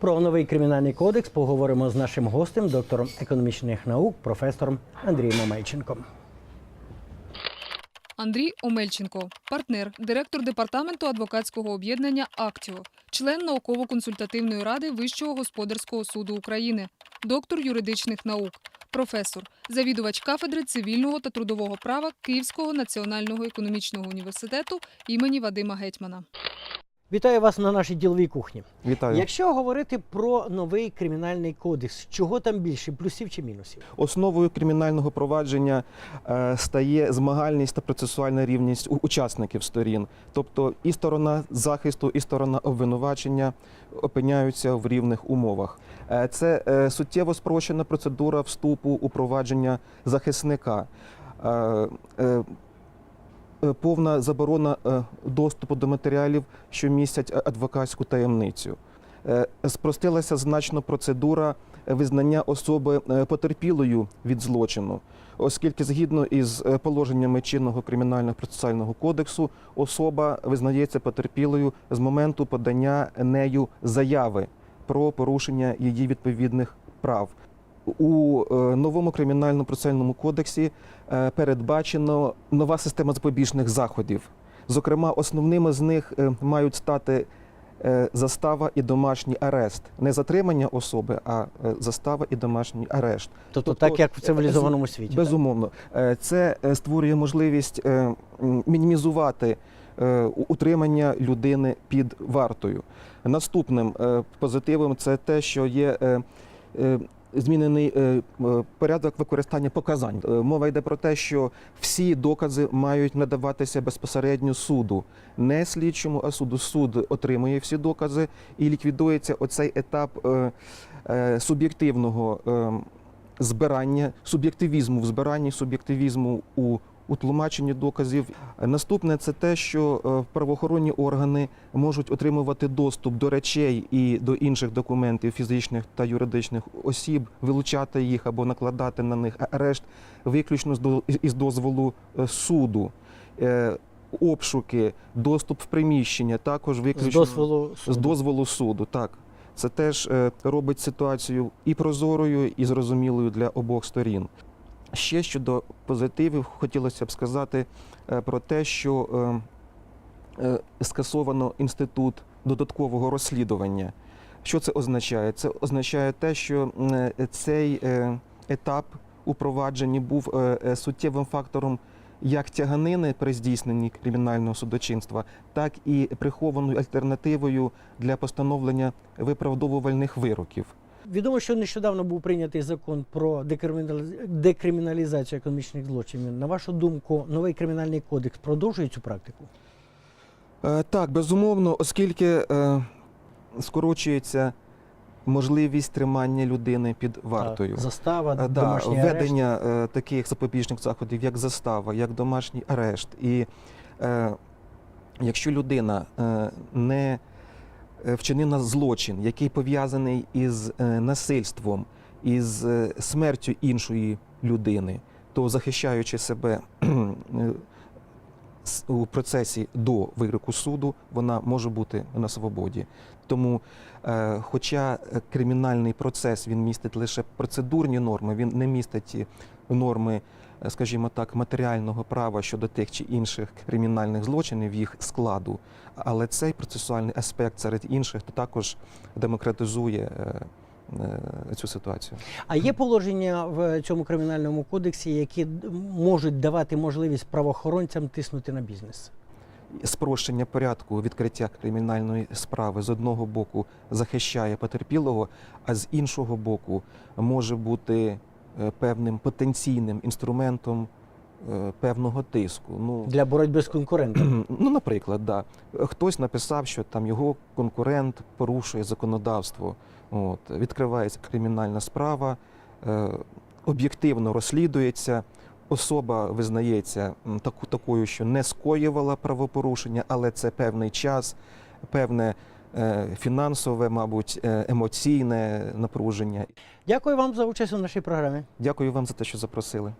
Про новий кримінальний кодекс поговоримо з нашим гостем, доктором економічних наук, професором Андрієм Омельченком. Андрій Омельченко, партнер, директор департаменту адвокатського об'єднання Актіо, член науково-консультативної ради Вищого господарського суду України, доктор юридичних наук, професор, завідувач кафедри цивільного та трудового права Київського національного економічного університету імені Вадима Гетьмана. Вітаю вас на нашій діловій кухні. Вітаю. Якщо говорити про новий кримінальний кодекс, чого там більше, плюсів чи мінусів? Основою кримінального провадження е, стає змагальність та процесуальна рівність учасників сторін. Тобто і сторона захисту, і сторона обвинувачення опиняються в рівних умовах. Е, Це е, суттєво спрощена процедура вступу у провадження захисника. Е, Повна заборона е, доступу до матеріалів, що містять е, адвокатську таємницю. Спростилася значно процедура визнання особи потерпілою від злочину, оскільки згідно із положеннями чинного кримінального процесуального кодексу особа визнається потерпілою з моменту подання нею заяви про порушення її відповідних прав. У е, новому кримінальному процесуальному кодексі е, передбачено нова система запобіжних заходів. Зокрема, основними з них е, мають стати застава і домашній арешт. Не затримання особи, а застава і домашній арешт. Тобто, Тобто, так як в цивілізованому світі. Безумовно, Е, це створює можливість мінімізувати утримання людини під вартою. Наступним позитивом це те, що є змінений е, е, порядок використання показань. Е, Мова йде про те, що всі докази мають надаватися безпосередньо суду, не слідчому, а суду. Суд отримує всі докази і ліквідується оцей етап суб'єктивного. е, збирання суб'єктивізму в збиранні, суб'єктивізму у у тлумаченні доказів. Наступне це те, що е, правоохоронні органи можуть отримувати доступ до речей і до інших документів фізичних та юридичних осіб, вилучати їх або накладати на них арешт виключно з із дозволу е, суду. Е, Обшуки, доступ в приміщення також З виключно дозволу з дозволу суду, так. Це теж робить ситуацію і прозорою, і зрозумілою для обох сторін. Ще щодо позитивів, хотілося б сказати е, про те, що е, е, скасовано інститут додаткового розслідування. Що це означає? Це означає те, що цей етап у провадженні був суттєвим фактором як тяганини при здійсненні кримінального судочинства, так і прихованою альтернативою для постановлення виправдовувальних вироків. Відомо, що нещодавно був прийнятий закон про декриміналізацію економічних злочинів. На вашу думку, новий кримінальний кодекс продовжує цю практику? Е, Так, безумовно, оскільки е, скорочується можливість тримання людини під вартою. Застава, Е, Да, арешт. введення е, таких запобіжних заходів, як застава, як домашній арешт. І якщо людина не вчинила злочин, який пов'язаний із е, насильством, із е, смертю іншої людини, то захищаючи себе е, у процесі до вироку суду, вона може бути на свободі. Тому, е, хоча кримінальний процес він містить лише процедурні норми, він не містить норми, е, скажімо так, матеріального права щодо тих чи інших кримінальних злочинів, їх складу. Але цей процесуальний аспект серед інших також демократизує е, цю ситуацію. А є положення в цьому кримінальному кодексі, які можуть давати можливість правоохоронцям тиснути на бізнес? Спрощення порядку відкриття кримінальної справи з одного боку захищає потерпілого, а з іншого боку може бути е, певним потенційним інструментом е, певного тиску. Ну, Для боротьби з конкурентами. ну, наприклад, да. хтось написав, що там його конкурент порушує законодавство. От, відкривається кримінальна справа, е, об'єктивно розслідується. Особа визнається таку, такою, що не скоювала правопорушення, але це певний час, певне е, фінансове, мабуть, е, емоційне напруження. Дякую вам за участь у нашій програмі. Дякую вам за те, що запросили.